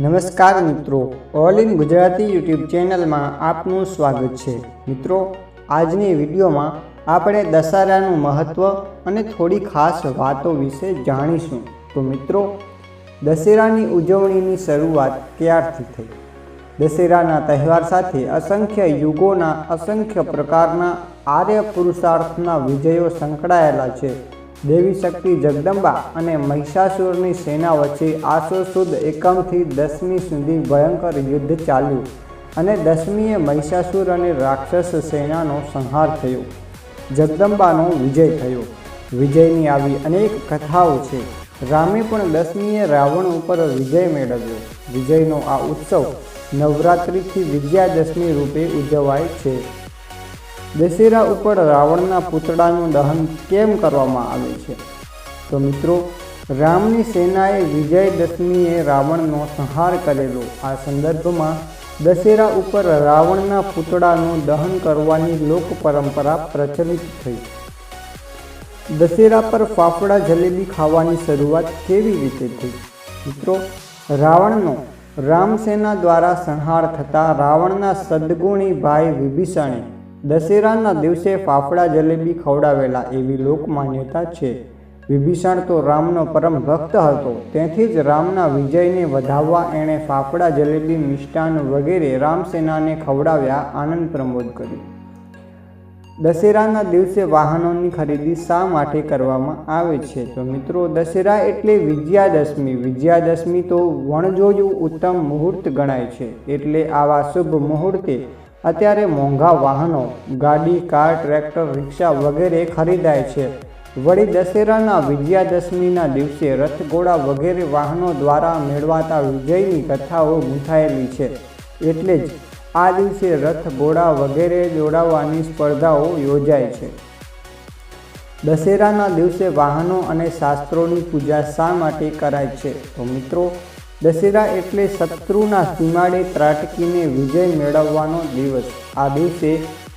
નમસ્કાર મિત્રો, all in Gujarati YouTube ચેનલમાં આપનું સ્વાગત છે. મિત્રો, આજની વિડીયોમાં આપણે દશહરાનું મહત્ત્વ અને થોડી ખાસ વાતો વિશે જાણીશું. તો મિત્રો, દશેરાની ઉજવણીની શરૂઆત ક્યારથી થઈ? દશેરાના તહેવાર સાથે અસંખ્ય યુગોના અસંખ્ય પ્રકારના આર્ય પુરુષાર્થના વિજયો સંકળાયેલા છે. દેવી શક્તિ જગદંબા અને મહિષાસુરની સેના વચ્ચે આસો સુદ એકમથી દસમી સુધી ભયંકર યુદ્ધ ચાલ્યું અને દસમીએ મહિષાસુર અને રાક્ષસ સેનાનો સંહાર થયો. જગદંબાનો વિજય થયો. વિજયની આવી અનેક કથાઓ છે. રામે પણ દસમીએ રાવણ ઉપર વિજય મેળવ્યો. વિજયનો આ ઉત્સવ નવરાત્રિથી વિજયાદશમી રૂપે ઉજવાય છે. દશેરા ઉપર રાવણના પૂતળાનું દહન કેમ કરવામાં આવે છે? તો મિત્રો, રામની સેનાએ વિજયદશમીએ રાવણનો સંહાર કરેલો. આ સંદર્ભમાં દશેરા ઉપર રાવણના પૂતળાનું દહન કરવાની લોક પરંપરા પ્રચલિત થઈ. દશેરા પર ફાફડા જલેબી ખાવાની શરૂઆત કેવી રીતે થઈ? મિત્રો, રાવણનો રામસેના દ્વારા સંહાર થતાં રાવણના સદગુણી ભાઈ વિભીષણે દશેરાના દિવસે ફાફડા જલેબી ખવડાવેલા એવી લોકમાન્યતા છે. વિભીષણ તો રામનો પરમ ભક્ત હતો. તેથી જ રામના વિજયને વધાવવા એણે ફાફડા જલેબી મિષ્ટાન વગેરે રામસેનાને ખવડાવ્યા આનંદ પ્રમોદ કર્યું. દશેરાના દિવસે વાહનોની ખરીદી શા માટે કરવામાં આવે છે? તો મિત્રો, દશેરા એટલે વિજયાદશમી. વિજયાદશમી તો વણજોયું ઉત્તમ મુહૂર્ત ગણાય છે. એટલે આવા શુભ મુહૂર્તે અત્યારે મોંઘા વાહનો, ગાડી, કાર, ટ્રેક્ટર, રિક્ષા વગેરે ખરીદાય છે. વળી દશેરાના વિજયાદશમીના દિવસે રથઘોડા વગેરે વાહનો દ્વારા મેળવાતા વિજયની કથાઓ ગૂંથાયેલી છે. એટલે જ આ દિવસે રથ ઘોડા વગેરે દોડાવવાની સ્પર્ધાઓ યોજાય છે. દશેરાના દિવસે વાહનો અને શાસ્ત્રોની પૂજા શા માટે કરાય છે? તો મિત્રો દશેરા એટલે શત્રુના સીમાડે ત્રાટકીને વિજય મેળવવાનો દિવસ. આ દિવસે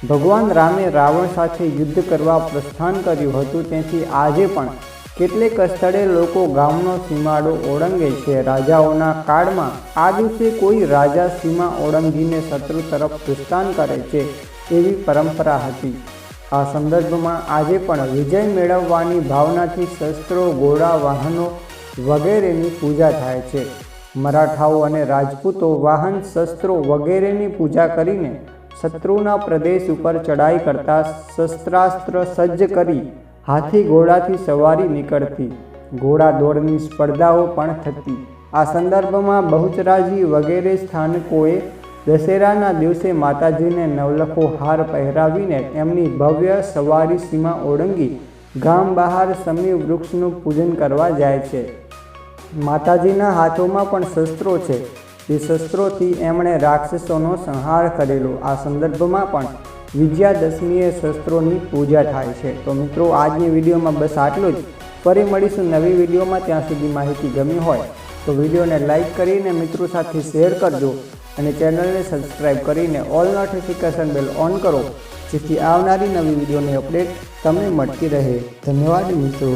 ભગવાન રામે રાવણ સાથે યુદ્ધ કરવા પ્રસ્થાન કર્યું હતું. તેથી આજે પણ કેટલેક સ્થળે લોકો ગામનો સીમાડો ઓળંગે છે. રાજાઓના કાળમાં આ દિવસે કોઈ રાજા સીમા ઓળંગીને શત્રુ તરફ પ્રસ્થાન કરે છે એવી પરંપરા હતી. આ સંદર્ભમાં આજે પણ વિજય મેળવવાની ભાવનાથી શસ્ત્રો, ઘોડા, વાહનો વગેરેની પૂજા થાય છે. મરાઠાઓ અને રાજપૂતો વાહન શસ્ત્રો વગેરેની પૂજા કરીને શત્રુના પ્રદેશ ઉપર ચડાઈ કરતા શસ્ત્રાસ્ત્ર સજ્જ કરી હાથી ઘોડાથી સવારી નીકળતી. ઘોડા દોડની સ્પર્ધાઓ પણ થતી. આ સંદર્ભમાં બહુચરાજી વગેરે સ્થાનકોએ દશેરાના દિવસે માતાજીને નવલખો હાર પહેરાવીને એમની ભવ્ય સવારી સીમા ઓળંગી ગામ બહાર સમી વૃક્ષનું પૂજન કરવા જાય છે. માતાજીના હાથોમાં પણ શસ્ત્રો છે. એ શસ્ત્રોથી એમણે રાક્ષસોનો સંહાર કરેલો. આ સંદર્ભમાં પણ વિજયાદશમીએ શસ્ત્રોની પૂજા થાય છે. તો મિત્રો, આજની વિડીયોમાં બસ આટલું જ. ફરી મળીશું નવી વિડીયોમાં. ત્યાં સુધી માહિતી ગમી હોય તો વિડીયોને લાઇક કરીને મિત્રો સાથે શેર કરજો અને ચેનલને સબસ્ક્રાઈબ કરીને ઓલ નોટિફિકેશન બેલ ઓન કરો, જેથી આવનારી નવી વિડીયોની અપડેટ તમને મળતી રહે. ધન્યવાદ મિત્રો.